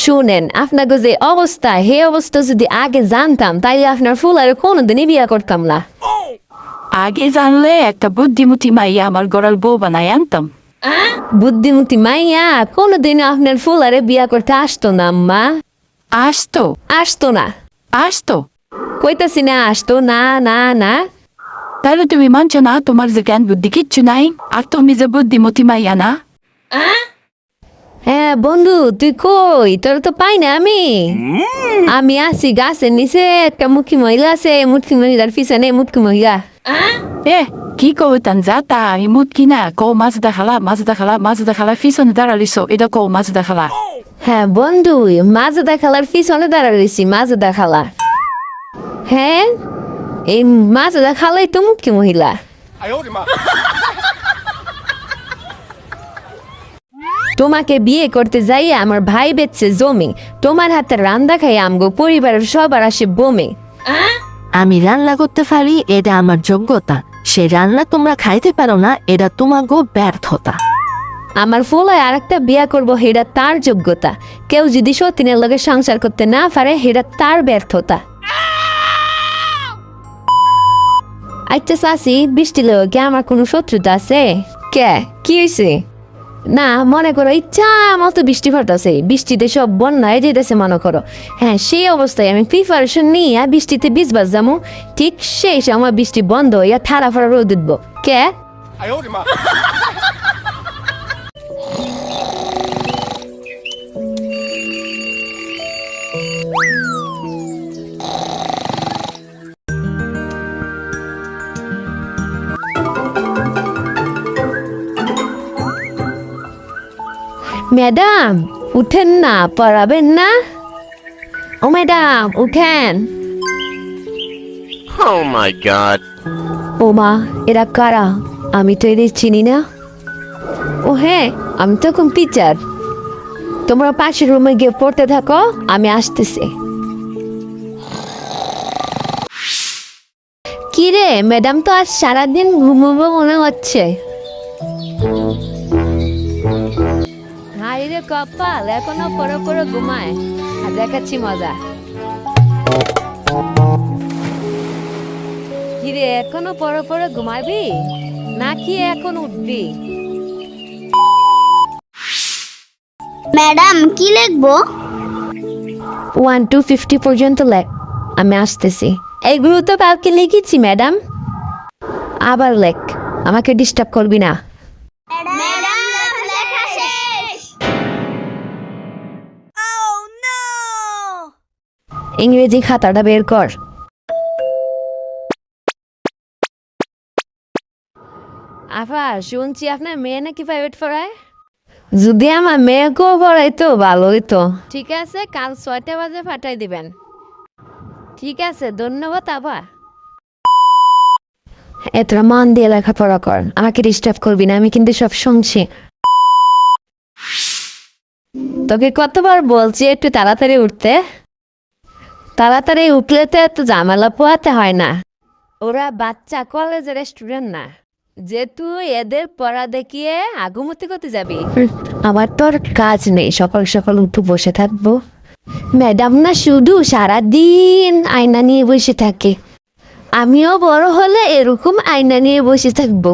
শুনেন আপনাকে যে অবস্থা হে অবস্থা যদি আগে জানতাম তাইলে আপনার ফুল আর কোনোদিনই বিয়া করতাম না। আগে জানলে একটা বুদ্ধিমতী মাইয়া আমার গড়াল বউ বানাই আনতাম। বুদ্ধিমতী মাইয়া কোনোদিন আপনার ফুল আরে বিয়া করতে আসতো না আম্মা। আসতো? আসতো না। আসতো? কইতাছি না আসতো না না না। তাহলে তুমি মানছো না তোমার যে জ্ঞান বুদ্ধি কিচ্ছু নাই আর তুমি যে বুদ্ধিমতী মাইয়া না? হ্যাঁ বন্ধু তুই কই? তোর তো পাই না আমি। আমি আছি গাছের নিচে একটা মুখী মহিলা আছে মুখী মহিলার পিছনে মুখী মহিলা। এ কি কইতাম যা তা? আমি মুদ কিনা কৌ মাছ দেখালা মাছ দেখালা মাছ দেখালা পিছনে দাঁড়ালিছো এটা কৌ মাছ দেখালা। হ্যাঁ বন্ধু মাঝে দেখালার পিছনে দাঁড়া রয়েছি মাঝে দেখালা। হ্যাঁ এই মাঝে দেখালাই তো মুখী মহিলা। তোমাকে বিয়ে করতে যাই আমার ভাই বেচছে জমি। তোমার হাতে রান্দা খাই আমগো পরিবারের সবার আসে বমি। আমি রান্না করতে পারি এটা আমার যোগ্যতা। সে রান্না তোমরা খাইতে পারো না এটা তোমাগো ব্যর্থতা। আমার ফলায় আর একটা বিয়া করব হেটা তার যোগ্যতা। কেউ যদি সতীনের লগে সংসার করতে না পারে হেটা তার ব্যর্থতা। আচ্ছা চাষি বৃষ্টি লোকে আমার কোনো শত্রুতা আছে? কে? কি হয়েছে না, মনে করো ইচ্ছা আমার তো বৃষ্টি পড়তেছে। বৃষ্টিতে সব বন্যায় যেতেছে, মনে করো। হ্যাঁ সেই অবস্থায় আমি প্রিপারেশন নিয়ে বৃষ্টিতে ভিজবাস যাব ঠিক সেই সময় বৃষ্টি বন্ধ হইয়া থারা ফারা রোদ উঠবো। কে? 哎呦 ম্যাডাম উঠেন না পড়াবেন না। ও ম্যাডাম উঠেন। Oh my god. ও মা এরা কারা? আমি তো এদের চিনি না। ও হ্যাঁ আমি তো এখন টিচার তোমরা পাশের রুমে গিয়ে পড়তে থাকো আমি আসতেছি। কি রে ম্যাডাম তো আজ সারাদিন ঘুমবো মনে হচ্ছে। কপাল এখনও পরে পরে ঘুমায়। আর দেখাচ্ছি মজা। কিরে এখনও পরে পরে ঘুমাবি? নাকি এখন উঠবি? ম্যাডাম কি লিখব? ওয়ান টু ফিফটি পর্যন্ত লেখ আমি আসতেছি। এইগুলো তো কালকে লিখেছি ম্যাডাম? আবার লেখ। আমাকে ডিস্টার্ব করবি না। ইংরেজি খাতাটা বের কর। আফা শুনছি আপনার মেয়ে নাকি প্রাইভেট পড়ায়? যদি আমার মেয়েকেও পড়াই তো ভালোই তো ঠিক আছে কাল ছয়টা বাজে পাঠাই দিবেন। ঠিক আছে ধন্যবাদ আবার এতটা মন দিয়ে লেখাপড়া কর। আমাকে ডিস্টার্ব করবি না আমি কিন্তু সব শুনছি। তোকে কতবার বলছি একটু তাড়াতাড়ি উঠতে? তাড়াতাড়ি উঠলে তো এত ঝামেলা পোয়াতে হয় না। ওরা বাচ্চা কলেজের স্টুডেন্ট না। যে তুই এদের পড়া দেখিয়ে আগুমতি করতে যাবি। আমার তো আর কাজ নেই, সকাল সকাল উঠে বসে থাকব। ম্যাডাম না শুধু সারাদিন আয়না নিয়ে বসে থাকে। আমিও বড় হলে এরকম আয়না নিয়ে বসে থাকব।